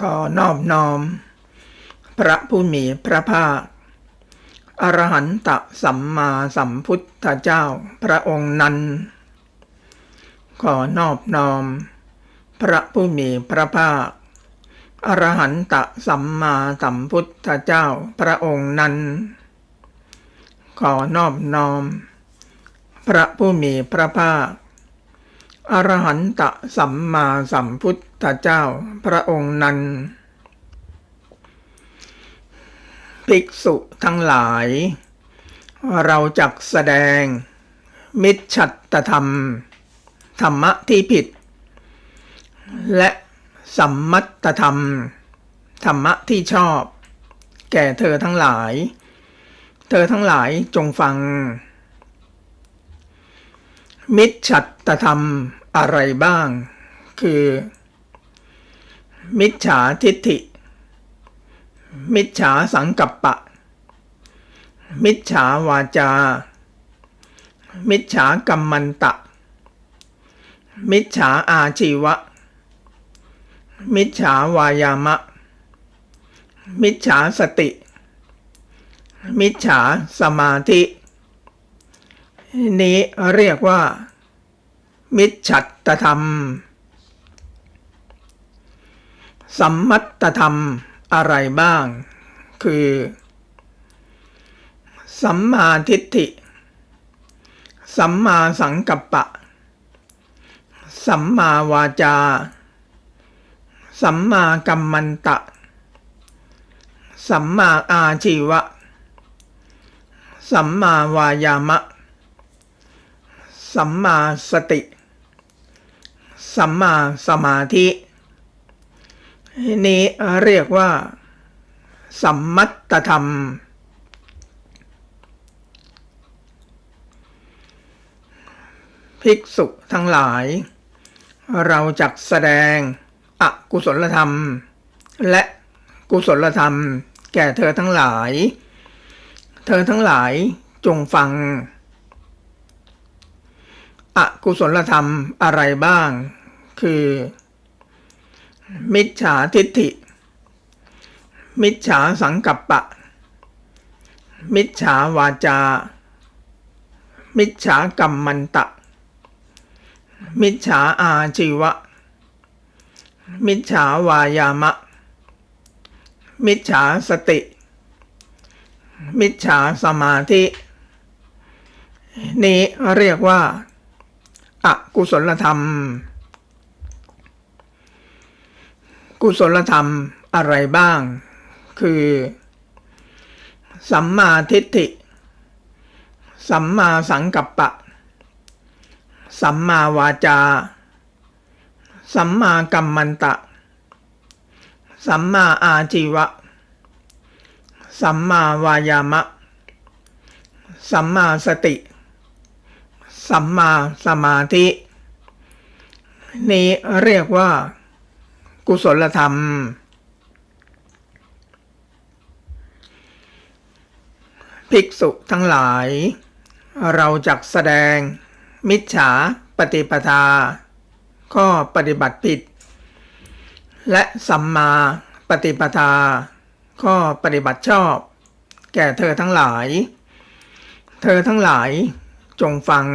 ขอนอบน้อม พระผู้มีพระภาค อรหันตสัมมาสัมพุทธเจ้าพระองค์นั้น ขอนอบน้อม พระผู้มีพระภาค อรหันตสัมมาสัมพุทธเจ้าพระองค์นั้น ขอนอบน้อม พระผู้มีพระภาค อรหันตสัมมาสัมพุทธเจ้าพระองค์นั้น ภิกษุทั้งหลาย เราจักแสดง มิจฉัตธรรม ธรรมะที่ผิด และสัมมัตธรรม ธรรมะที่ชอบ แก่เธอทั้งหลาย เธอทั้งหลายจงฟังมิจฉัตธรรม อะไรบ้าง คือ มิจฉาทิฏฐิ มิจฉาสังกัปปะ มิจฉาวาจา มิจฉากรรมันตะ มิจฉาอาชีวะ มิจฉาวายามะ มิจฉาสติ มิจฉาสมาธิ นี้เรียกว่า มิจฉัตธรรม สัมมัตตธรรมอะไรบ้าง คือ สัมมาทิฏฐิ สัมมาสังกัปปะ สัมมาวาจา สัมมากัมมันตะ สัมมาอาชีวะ สัมมาวายามะ สัมมาสติ สัมมาสมาธินี้เรียกว่า สัมมัตธรรม ภิกษุทั้งหลาย เราจักแสดงอกุศลธรรม และกุศลธรรม แก่เธอทั้งหลาย เธอทั้งหลายจงฟัง อกุศลธรรมอะไรบ้าง คือ มิจฉาทิฏฐิ มิจฉาสังกัปปะ มิจฉาวาจา มิจฉากรรมมันตะ มิจฉาอาชีวะ มิจฉาวายามะ มิจฉาสติ มิจฉาสมาธิ นี้เรียกว่า อกุศลธรรม กุศลธรรมอะไรบ้าง คือ สัมมาทิฏฐิ สัมมาสังกัปปะ สัมมาวาจา สัมมากัมมันตะ สัมมาอาชีวะ สัมมาวายามะ สัมมาสติ สัมมาสมาธิ นี้เรียกว่า กุศลธรรม ภิกษุทั้งหลาย เราจักแสดง มิจฉาปฏิปทา ข้อปฏิบัติผิด และสัมมาปฏิปทา ข้อปฏิบัติชอบ แก่เธอทั้งหลาย เธอทั้งหลาย จงฟัง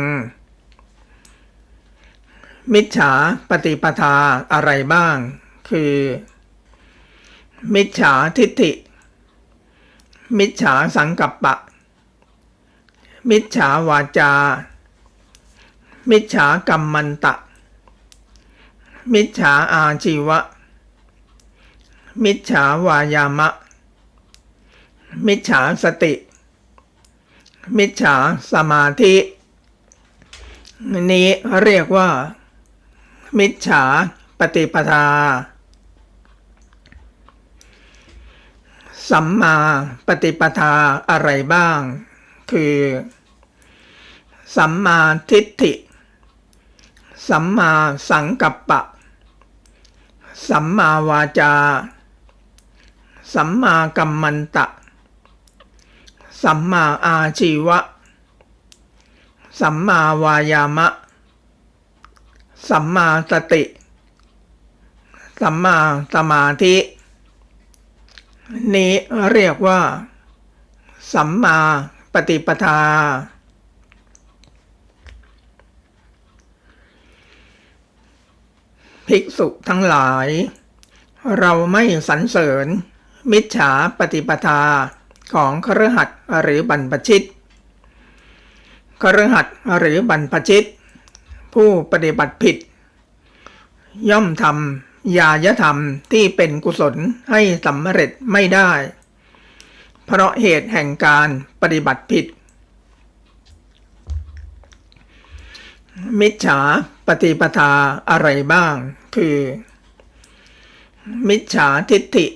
มิจฉาปฏิปทาอะไรบ้าง คือ มิจฉาทิฏฐิ มิจฉาสังกัปปะ มิจฉาวาจา มิจฉากรรมมันตะ มิจฉาอาชีวะ มิจฉาวายามะ มิจฉาสติ มิจฉาสมาธิ นี้เรียกว่า มิจฉาปฏิปทา สัมมาปฏิปทาอะไรบ้าง คือ สัมมาทิฏฐิ สัมมาสังกัปปะ สัมมาวาจา สัมมากัมมันตะ สัมมาอาชีวะ สัมมาวายามะ สัมมาสติ สัมมาสมาธิ นี้เรียกว่า สัมมาปฏิปทา ภิกษุทั้งหลาย เราไม่สรรเสริญ มิจฉาปฏิปทาของครหัสหรือบรรพชิต คระหัสถ์หรือบรรพชิต ผู้ปฏิบัติผิด ย่อมทำยายธรรมที่เป็นกุศลให้สำเร็จไม่ได้ เพราะเหตุแห่งการปฏิบัติผิด มิจฉาปฏิปทาอะไรบ้าง คือ มิจฉาทิฏฐิ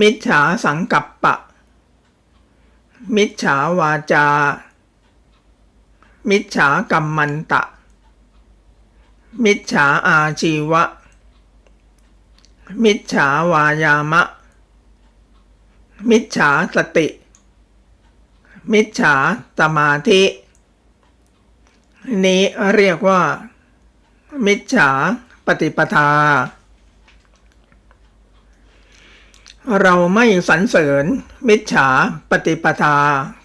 มิจฉาสังกัปปะ มิจฉาวาจา มิจฉากรรมมันตะ มิจฉาอาชีวะ มิจฉาวายามะ มิจฉาสติ มิจฉาสมาธิ นี้เรียกว่า มิจฉาปฏิปทา เราไม่สรรเสริญมิจฉาปฏิปทา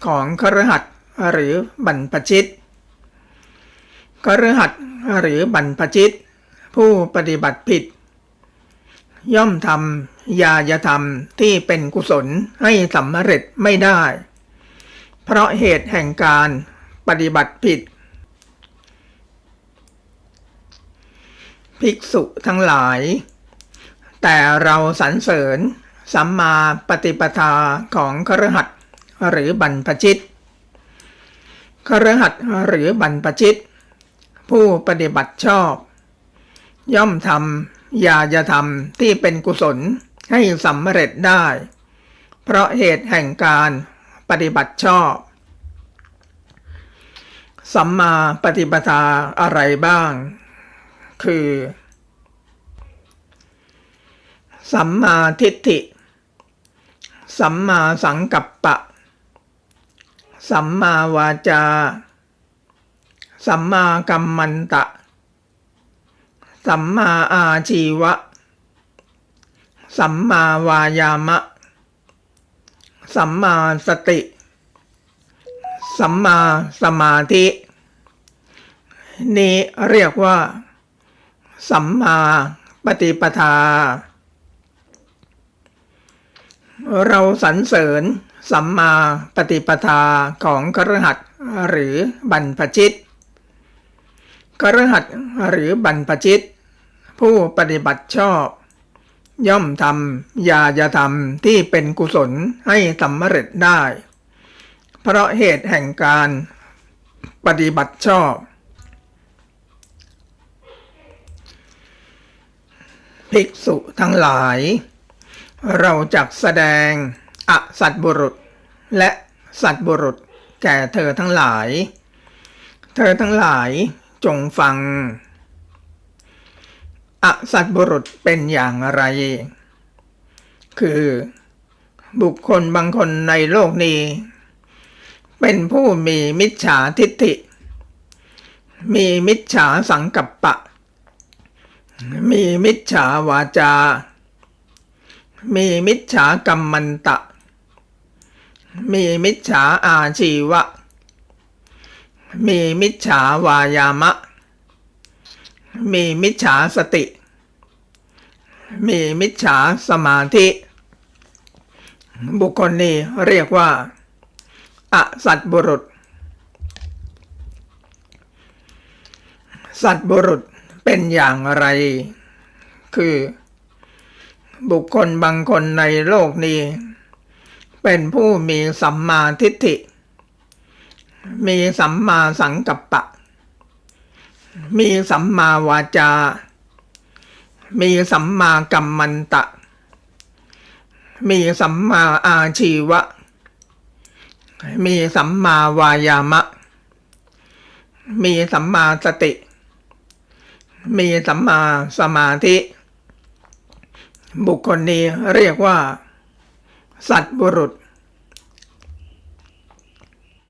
ของครหัสหรือบรรพชิต ครหัสหรือบรรพชิต ผู้ปฏิบัติผิด ย่อมทำยายธรรมที่เป็นกุศลให้สำเร็จไม่ได้ เพราะเหตุแห่งการปฏิบัติผิด ภิกษุทั้งหลาย แต่เราสรรเสริญสัมมาปฏิปทาของครหัสหรือบรรพชิตครหัสหรือบรรพชิต ผู้ปฏิบัติชอบ ย่อมทำยายธรรมที่เป็นกุศลให้สำเร็จได้ เพราะเหตุแห่งการปฏิบัติชอบ สัมมาปฏิปทาอะไรบ้าง คือ สัมมาทิฏฐิ สัมมาสังกัปปะ สัมมาวาจา สัมมากัมมันตะ สัมมาอาชีวะ สัมมาวายามะ สัมมาสติ สัมมาสมาธิ นี้เรียกว่า สัมมาปฏิปทา เราสรรเสริญสัมมาปฏิปทาของครหัสถ์หรือ บรรพชิต ครหัสหรือบรรพชิต ผู้ปฏิบัติชอบ ย่อมทำยายธรรมที่เป็นกุศลให้สำเร็จได้ เพราะเหตุแห่งการปฏิบัติชอบ ภิกษุทั้งหลาย เราจักแสดงอสัตบุรุษ และสัตบุรุษแก่เธอทั้งหลาย เธอทั้งหลาย จงฟัง อสัตบุรุษเป็นอย่างไร คือ บุคคลบางคนในโลกนี้ เป็นผู้มีมิจฉาทิฏฐิ มีมิจฉาสังกัปปะ มีมิจฉาวาจา มีมิจฉากรรมันตะ มีมิจฉาอาชีวะ มีมิจฉาวายามะ มีมิจฉาสติ มีมิจฉาสมาธิ บุคคลนี้เรียกว่า อสัตบุรุษ สัตบุรุษเป็นอย่างไร คือ บุคคลบางคนในโลกนี้ เป็นผู้มีสัมมาทิฏฐิ มีสัมมาสังกัปปะ มีสัมมาวาจา มีสัมมากัมมันตะ มีสัมมาอาชีวะ มีสัมมาวายามะ มีสัมมาสติ มีสัมมาสมาธิ บุคคลนี้เรียกว่า สัตบุรุษ